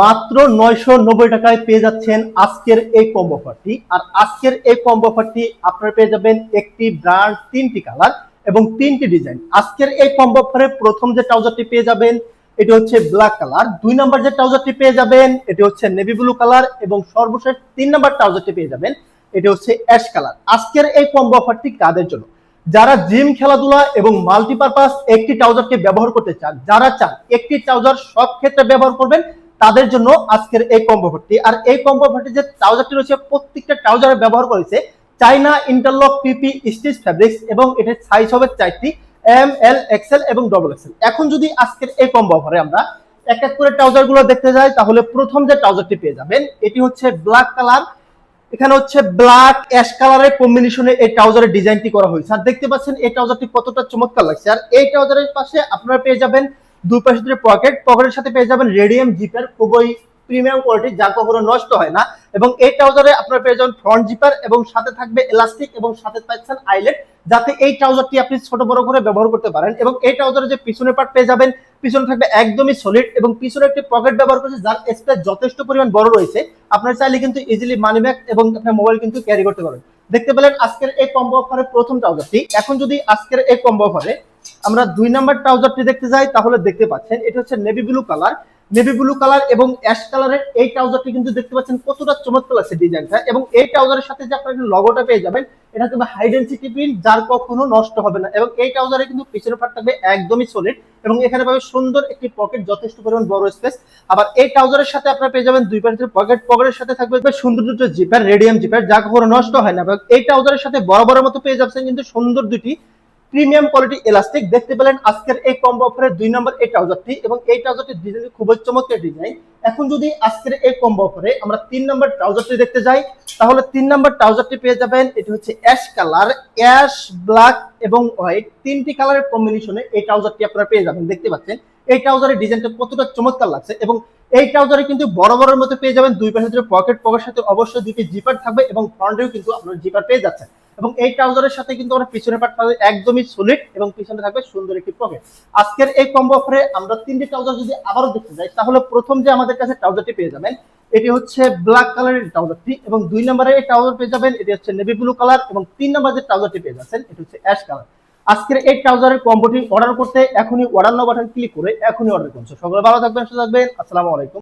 মাত্র নয়শো নব্বই টাকায় পেয়ে যাচ্ছেন আজকের এই কম্বো অফারটি। আর আজকের এই কম্বো অফারটি আপনারা পেয়ে যাবেন একটি ব্র্যান্ড, তিনটি কালার এবং তিনটি ডিজাইন। আজকের এই কম্বো অফারে প্রথম যে ট্রাউজারটি পেয়ে যাবেন, এটি হচ্ছে ব্ল্যাক কালার। দুই নাম্বার যে ট্রাউজারটি পেয়ে যাবেন, এটি হচ্ছে নেভি ব্লু কালার এবং সর্বশেষ তিন নাম্বার ট্রাউজারটি পেয়ে যাবেন, এটি হচ্ছে অ্যাশ কালার। আজকের এই কম্বো অফারটি কাদের জন্য? যারা জিম, খেলাধুলা এবং মাল্টিপারপাস একটি ট্রাউজারকে ব্যবহার করতে চান, যারা চান একটি ট্রাউজার সব ক্ষেত্রে ব্যবহার করবেন তাদের জন্য আজকের এই কম্বো অফারটি আর এই কম্বো অফারটি যে ট্রাউজারটি রয়েছে, প্রত্যেকটা ট্রাউজারে ব্যবহার করেছে China interlock PP stitch fabrics এবং এটার সাইজ হবে চারটি এম এল এক্সেল এবং ডবল এক্সেল এখন যদি আজকের এই কম্বো অফারে আমরা এক এক করে ট্রাউজারগুলো দেখতে যাই, তাহলে প্রথম যে ট্রাউজারটি পেয়ে যাবেন, এটি হচ্ছে ব্ল্যাক কালার এখানে হচ্ছে ব্ল্যাক অ্যাশ কালারের কম্বিনেশনে এই ট্রাউজারের ডিজাইনটি করা হয়েছে। আর দেখতে পাচ্ছেন, এই ট্রাউজারটি কতটা চমৎকার লাগছে। আর এই ট্রাউজারের পাশে আপনারা পেয়ে যাবেন দুই পাশে পকেট পকেটের সাথে পেয়ে যাবেন রেডিয়াম জিপার খুবই প্রিমিয়াম কোয়ালিটি যা কখনো নষ্ট হয় না। এবং এই ট্রাউজারে আপনারা পেয়ে যাবেন ফ্রন্ট জিপার এবং সাথে থাকবে এলাস্টিক এবং সাথে পাচ্ছেন আইলেট যাতে এই ট্রাউজারটি আপনি ছোট বড় করে ব্যবহার করতে পারেন। এবং এই ট্রাউজারে যে পিছনের পার্ট পেয়ে যাবেন, পিছনে থাকবে একদমই সলিড এবং পিছনে একটি পকেট ব্যবহার করেছে, যার স্পেস যথেষ্ট পরিমাণ বড় রয়েছে। আপনার চাইলে কিন্তু ইজিলি মানি ব্যাগ এবং আপনার মোবাইল কিন্তু ক্যারি করতে পারবেন দেখতে পেলেন আজকের এই কম্বো অফারের প্রথম ট্রাউজারটি এখন যদি আজকের এই কম্বো অফারে আমরা দুই নাম্বার ট্রাউজারটি দেখতে যাই তাহলে দেখতে পাচ্ছেন, এটা হচ্ছে navy blue colour navy blue colour এবং অ্যাশ কালারের এই ট্রাউজারটি কিন্তু দেখতে পাচ্ছেন কতটা চমৎকার লাগছে ডিজাইনটা। এবং এই ট্রাউজারের সাথে যে আপনার লগোটা পেয়ে যাবেন, এটা কিন্তু হাই ডেন্সিটি প্রিন্ট যার কখনো নষ্ট হবে না। এবং এই ট্রাউজারে কিন্তু পিছনের পার্ট থাকবে একদমই সলিড এবং এখানে পাবে সুন্দর একটি পকেট যথেষ্ট পরিমাণ বড় স্পেস আবার এই ট্রাউজারের সাথে আপনারা পেয়ে যাবেন দুই পাশের পকেট পকেটের সাথে থাকবে সুন্দর দুটো জিপার রেডিয়াম জিপার যা কখনো নষ্ট হয় না। এবং এই ট্রাউজারের সাথে বরাবরের মতো পেয়ে যাচ্ছেন কিন্তু সুন্দর দুটি প্রিমিয়াম কোয়ালিটি এলাস্টিক দেখতে পেলেন আজকের এই কম্বো অফারের দুই নম্বর এই ট্রাউজারটি এবং এই ট্রাউজারটির ডিজাইন খুবই চমৎকার ডিজাইন এখন যদি আজকের এই কম্বো অফারে আমরা তিন নম্বর ট্রাউজারটি দেখতে যাই, তাহলে তিন নম্বর ট্রাউজারটি পেয়ে যাবেন, এটি হচ্ছে অ্যাশ কালার অ্যাশ ব্ল্যাক এবং হোয়াইট তিনটি কালারের কম্বিনেশনে এই ট্রাউজারটি আপনারা পেয়ে যাবেন, দেখতে পাচ্ছেন? এই ট্রাউজারের ডিজাইনটা কতটা চমৎকার লাগছে এবং এই ট্রাউজারে কিন্তু বড় বড়ের মতো পেয়ে যাবেন দুই পাশে পকেট পকেট সাথে অবশ্যই দুটি জিপার থাকবে এবং ফ্রন্টেও কিন্তু আপনার জিপার পেয়ে যাচ্ছেন। এবং এই ট্রাউজারের সাথে কিন্তু আমরা পিছনের পার্ট একদমই সলিড এবং পিছনে থাকবে সুন্দর একটি পকেট আজকের এই কম্বো অফারে আমরা তিনটি ট্রাউজার যদি আবারও দেখতে যাই, তাহলে প্রথম যে আমাদের কাছে ট্রাউজারটি পেয়ে যাবেন, এটি হচ্ছে ব্ল্যাক কালারের ট্রাউজারটি এবং দুই নম্বরে এই ট্রাউজার পেয়ে যাবেন, এটি হচ্ছে নেভি ব্লু কালার এবং তিন নম্বর যে ট্রাউজারটি পেয়ে যাচ্ছেন, এটি হচ্ছে অ্যাশ কালার আজকের এই ট্রাউজারের কম্বোটি অর্ডার করতে এখনই অর্ডার নাও বাটন ক্লিক করে এখনই অর্ডার করছে সকলে ভালো থাকবেন, সুস্থ থাকবেন। আসসালামু আলাইকুম।